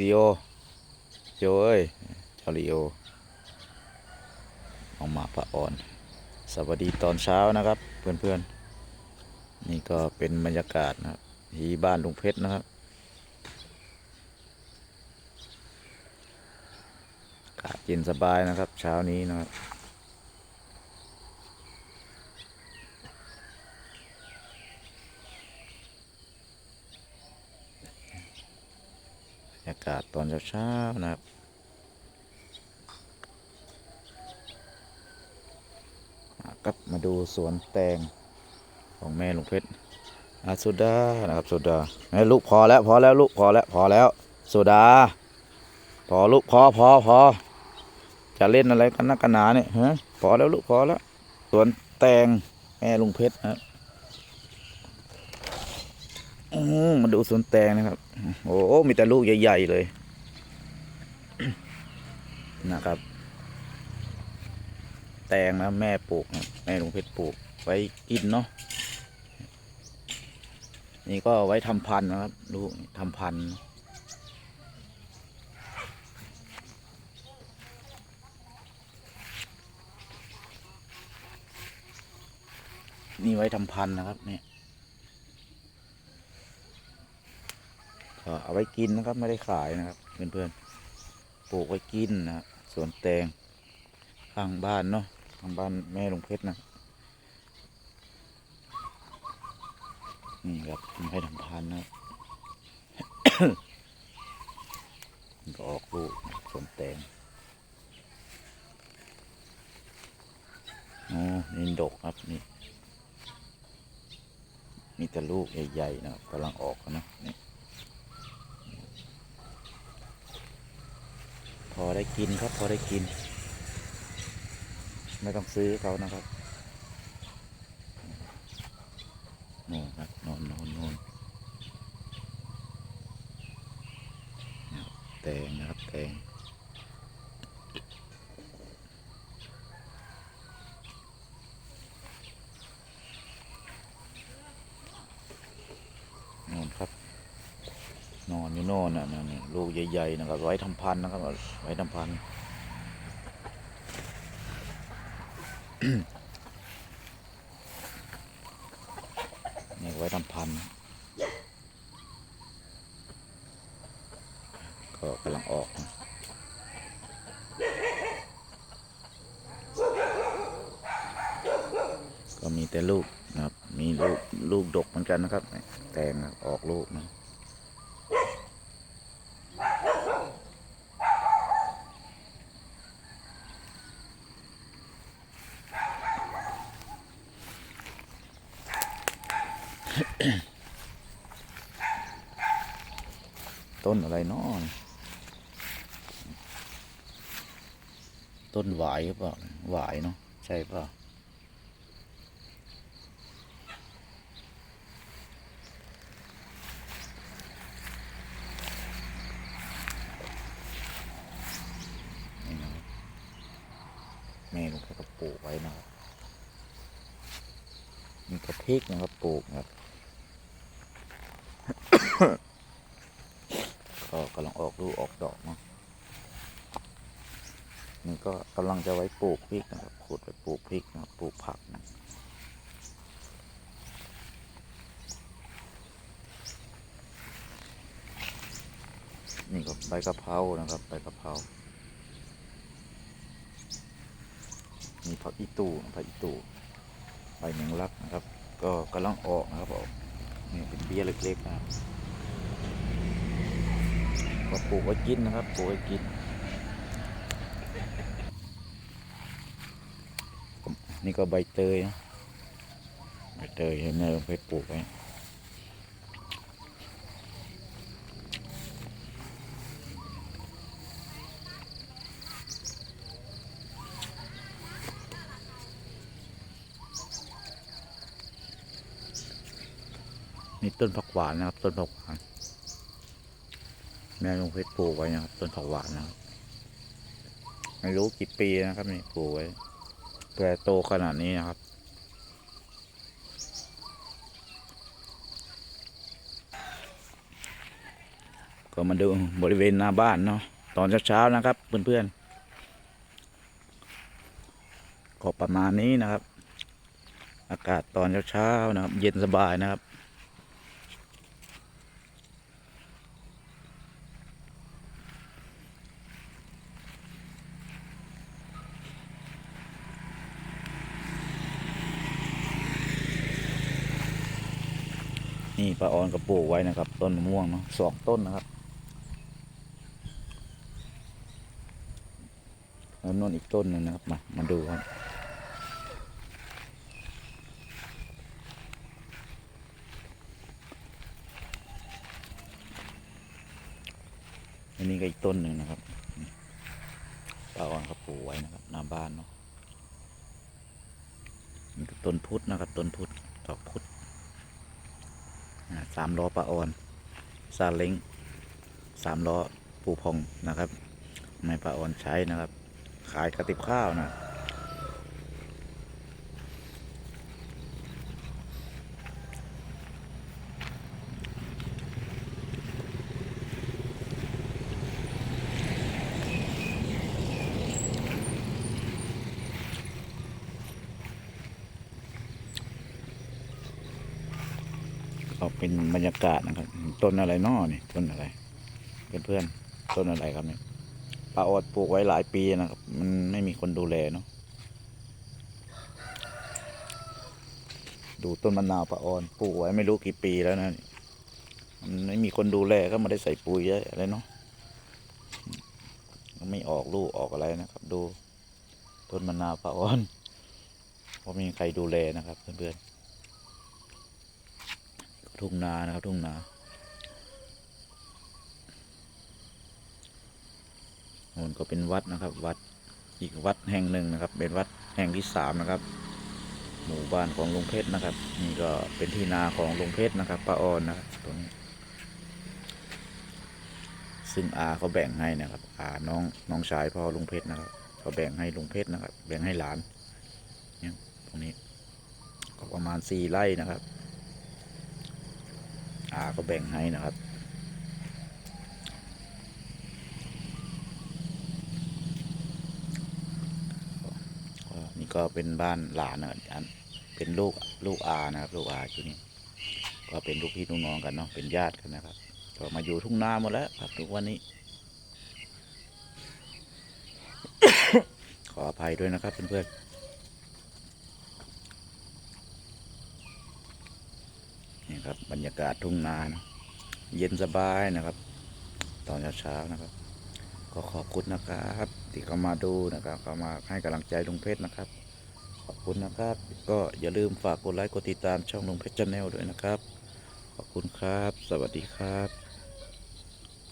ลีโอโจเอ้ยเจ้าลีโอออกมาพระอ่อน สวัสดีตอนเช้านะครับ เพื่อนๆ นี่ก็เป็นบรรยากาศนะครับที่บ้านลุงเพชรนะครับอากาศเย็นสบายนะครับ เช้านี้นะครับ บรรยากาศตอนเช้าๆนะครับครับมาดูสวนแตงของแม่ลุงเพชรอาสุดานะครับสุดาไอ้ลูกพอแล้วพอแล้วลูกพอแล้วพอแล้วสุดา พอลูกพอพอพอจะเล่นอะไรกันนักกันหนาเนี่ยฮะพอแล้วลูกพอแล้วสวนแตงแม่ลุงเพชรนะครับ อมาดูสวนแตงนะครับ โอ้มีแต่ลูกใหญ่ ๆ เลย นะครับ แตงนะแม่ปลูกแม่ลุงเพชรปลูกไว้กินเนาะนี่ก็ไว้ทำพันธุ์นะครับลูกทำพันธุ์นี่ไว้ทำพันธุ์นะครับเนี่ย เอาไว้กินนะครับไม่ได้ขายนะครับเพื่อนๆปลูกไว้กินนะครับสวนแตงข้างบ้านเนาะข้างบ้านแม่ลุงเพชรนะนี่ครับมีให้ทำพันนะก็ออกลูกสวนแตงอ๋อนี่ดกครับนี่มีแต่ลูกใหญ่ๆนะครับกำลังออกนะนี่พอ ได้กินครับพอได้กิน ไม่ต้องซื้อเขานะครับโน่นครับโน่นโน่นโน่นนะครับแตงนะครับแตงโน่นครับ นอนอยู่โน่นน่ะนั่นนี่ลูก ใหญ่ๆนะครับไว้ทำพันธุ์นะครับไว้ทำพันธุ์นี่ไว้ทำพันธุ์ก็กำลังออกนะก็มีแต่ลูกนะครับ มีลูกลูกดกเหมือนกันนะครับ แตงนะครับออกลูกนะ ต้นอะไรเนาะต้นหวายหรือเปล่าหวายเนาะใช่เปล่านี่นะครับแม่ลุงแกก็ปลูกไว้นะครับมีกระพริกนะครับปลูกนะครับ ก็กำลังออกลูกออกดอกเนาะนี่ก็กำลังจะไว้ปลูกพริกนะครับขุดไว้ปลูกพริกนะปลูกผักนะนี่ก็ใบกะเพรานะครับใบกะเพรามีผักอีตูผักอีตูใบแมงลักนะครับ ก็กำลังออกนะครับออก นี่เป็นเบี้ยเล็กๆนะครับก็ปลูกไว้กินนะครับปลูกไว้กิน นี่ก็ใบเตยนะใบเตยเห็นไหมไปปลูกไว้ นี่ต้นผักหวานนะครับ ต้นผักหวาน แม่ลงเพชรปลูกไว้นะครับ ต้นผักหวานนะครับไม่รู้กี่ปีนะครับนี่ปลูกไว้เพื่โตขนาดนี้นะครับ ก็มาดูบริเวณหน้าบ้านเนาะตอนเช้าๆนะครับ เพื่อนๆก็ประมาณนี้นะครับ อากาศตอนเช้าๆนะครับ เย็นสบายนะครับ นี่ป้าออนก็ปลูกไว้นะครับ ต้นมะม่วงเนาะสองต้นนะครับแล้วนนอีกต้นหนึ่งนะครับมามาดูครับอันนี้ก็อีกต้นหนึ่งนะครับป้าออนก็ปลูกไว้นะครับหน้าบ้านเนาะนี่ก็ต้นพุทธนะครับ ต้นพุทธดอกพุทธ สามล้อปลาออนซาเล้งสามล้อปูพองนะครับ ไม่ปลาออนใช้นะครับ ขายกระติบข้าวนะ เป็นบรรยากาศนะครับ ต้นอะไรนอนี่ต้นอะไรเพื่อนๆต้นอะไรครับเนี่ยปลาออดปลูกไว้หลายปีนะครับ มันไม่มีคนดูแลเนาะดูต้นมะนาวปลาออนปลูกไว้ไม่รู้กี่ปีแล้วนะมันไม่มีคนดูแลก็ไม่ได้ใส่ปุ๋ยอะไรเนาะไม่ออกลูกออกอะไรนะครับ ดูต้นมะนาวปลาออนเพราะไม่มีใครดูแลนะครับ เพื่อนๆ ทุ่งนานะครับ ทุ่งนาโน่นก็เป็นวัดนะครับ วัดอีกวัดแห่งหนึ่งนะครับ เป็นวัดแห่งที่สามนะครับ หมู่บ้านของลุงเพชรนะครับ นี่ก็เป็นที่นาของลุงเพชรนะครับป้าออนนะครับตรงนี้ซึ่งอาเขาแบ่งให้นะครับอาน้องน้องชายพ่อลุงเพชรนะครับเขาแบ่งให้ลุงเพชรนะครับ แบ่งให้หลานเนี่ยตรงนี้ก็ประมาณสี่ไร่นะครับ อาก็แบ่งให้นะครับ นี่ก็เป็นบ้านหลานนะอันเป็นลูกลูกอานะครับ ลูกอาอยู่นี่ก็เป็นลูกพี่ลูกน้องกันเนาะเป็นญาติกันนะครับ ก็มาอยู่ทุ่งนาหมดแล้วครับทุกวันนี้ ขออภัยด้วยนะครับเพื่อนๆ ครับ บรรยากาศทุ่งนานะเย็นสบายนะครับ ตอนเช้าๆนะครับ ก็ขอบคุณนะครับที่เข้ามาดูนะครับเข้ามาให้กำลังใจลุงเพชรนะครับ ขอบคุณนะครับ ก็อย่าลืมฝากกดไลค์กดติดตามช่องลุงเพชรชาแนลด้วยนะครับ ขอบคุณครับ สวัสดีครับ